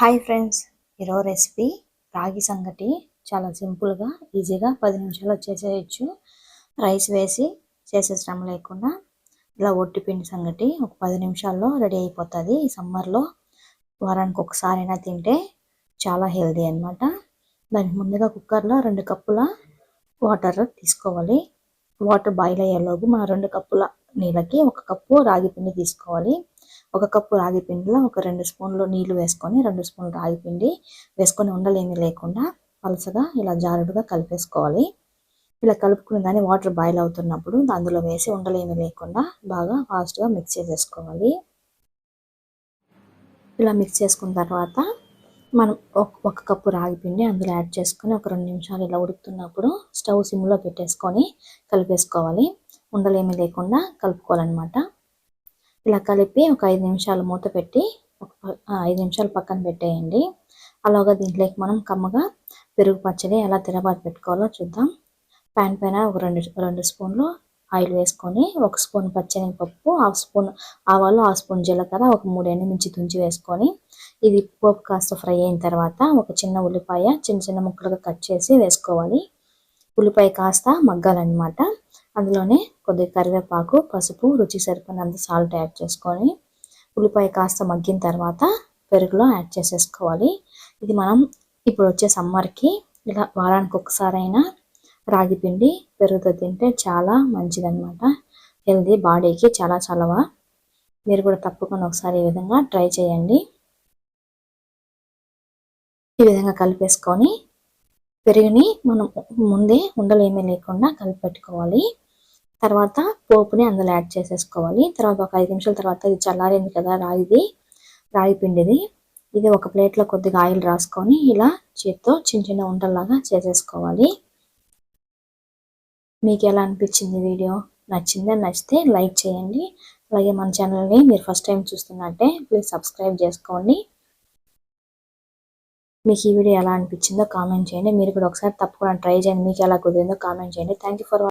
Hi friends. ఈరోజు recipe రాగి సంగటి. చాలా సింపుల్గా ఈజీగా పది నిమిషాలు చేసేయచ్చు. రైస్ వేసి చేసే శ్రమ లేకుండా ఇలా ఒట్టి పిండి సంగటి ఒక పది నిమిషాల్లో రెడీ అయిపోతుంది. ఈ సమ్మర్లో వారానికి ఒకసారైనా తింటే చాలా హెల్దీ అనమాట దానికి ముందుగా కుక్కర్లో రెండు కప్పుల వాటర్ తీసుకోవాలి. వాటర్ బాయిల్ అయ్యేలోపు మన రెండు కప్పుల నీళ్ళకి ఒక కప్పు రాగి పిండి తీసుకోవాలి. ఒక కప్పు రాగి పిండిలో ఒక రెండు స్పూన్లు నీళ్ళు వేసుకొని రెండు స్పూన్లు రాగి పిండి వేసుకొని ఉండలేమి లేకుండా పలసగా ఇలా జారుడుగా కలిపేసుకోవాలి. ఇలా కలుపుకుని కానీ వాటర్ బాయిల్ అవుతున్నప్పుడు అందులో వేసి ఉండలేమి లేకుండా బాగా ఫాస్ట్గా మిక్స్ చేసేసుకోవాలి. ఇలా మిక్స్ చేసుకున్న తర్వాత మనం ఒక కప్పు రాగి పిండి అందులో యాడ్ చేసుకొని ఒక రెండు నిమిషాలు ఇలా ఉడుకుతున్నప్పుడు స్టవ్ సిమ్లో పెట్టేసుకొని కలిపేసుకోవాలి. ఉండలేమి లేకుండా కలుపుకోవాలన్నమాట. ఇలా కలిపి ఒక ఐదు నిమిషాలు మూత పెట్టి ఒక ఐదు నిమిషాలు పక్కన పెట్టేయండి. అలాగా దీంట్లోకి మనం కమ్మగా పెరుగు పచ్చడి ఎలా తిరబాటు పెట్టుకోవాలో చూద్దాం. ప్యాన్ పైన ఒక రెండు రెండు స్పూన్లు ఆయిల్ వేసుకొని ఒక స్పూన్ పప్పు హాఫ్ స్పూన్ ఆవాలు హాఫ్ స్పూన్ జీలకర్ర ఒక మూడు ఎండుమిర్చి తుంచి వేసుకొని ఇది పోపు కాస్త ఫ్రై అయిన తర్వాత ఒక చిన్న ఉల్లిపాయ చిన్న చిన్న ముక్కలుగా కట్ చేసి వేసుకోవాలి. ఉల్లిపాయ కాస్త మగ్గాలన్నమాట. అందులోనే కొద్దిగా కరివేపాకు పసుపు రుచి సరిపోయినంత సాల్ట్ యాడ్ చేసుకొని ఉల్లిపాయ కాస్త మగ్గిన తర్వాత పెరుగులో యాడ్ చేసేసుకోవాలి. ఇది మనం ఇప్పుడు వచ్చే సమ్మర్కి ఇలా వారానికి ఒకసారైనా రాగి పిండి పెరుగుతో తింటే చాలా మంచిదన్నమాట. హెల్దీ బాడీకి చాలా చలవ. మీరు కూడా తప్పకుండా ఒకసారి ఈ విధంగా ట్రై చేయండి. ఈ విధంగా కలిపేసుకొని పెరుగుని మనం ముందే ఉండలు ఏమీ లేకుండా కలిపి పెట్టుకోవాలి తర్వాత పోపుని అందులో యాడ్ చేసేసుకోవాలి. తర్వాత ఒక ఐదు నిమిషాల తర్వాత ఇది చల్లారింది కదా రాగిది రాగి పిండిది. ఇది ఒక ప్లేట్లో కొద్దిగా ఆయిల్ రాసుకొని ఇలా చేత్తో చిన్న చిన్న ఉండల్లాగా చేసేసుకోవాలి. మీకు ఎలా అనిపించింది వీడియో? నచ్చిందని నచ్చితే లైక్ చేయండి. అలాగే మన ఛానల్ని మీరు ఫస్ట్ టైం చూస్తున్నట్టే ప్లీజ్ సబ్స్క్రైబ్ చేసుకోండి. మీకు ఈ వీడియో ఎలా అనిపించిందో కామెంట్ చేయండి. మీరు కూడా ఒకసారి తప్పకుండా ట్రై చేయండి. మీకు ఎలా కుదిరిందో కామెంట్ చేయండి. Thank for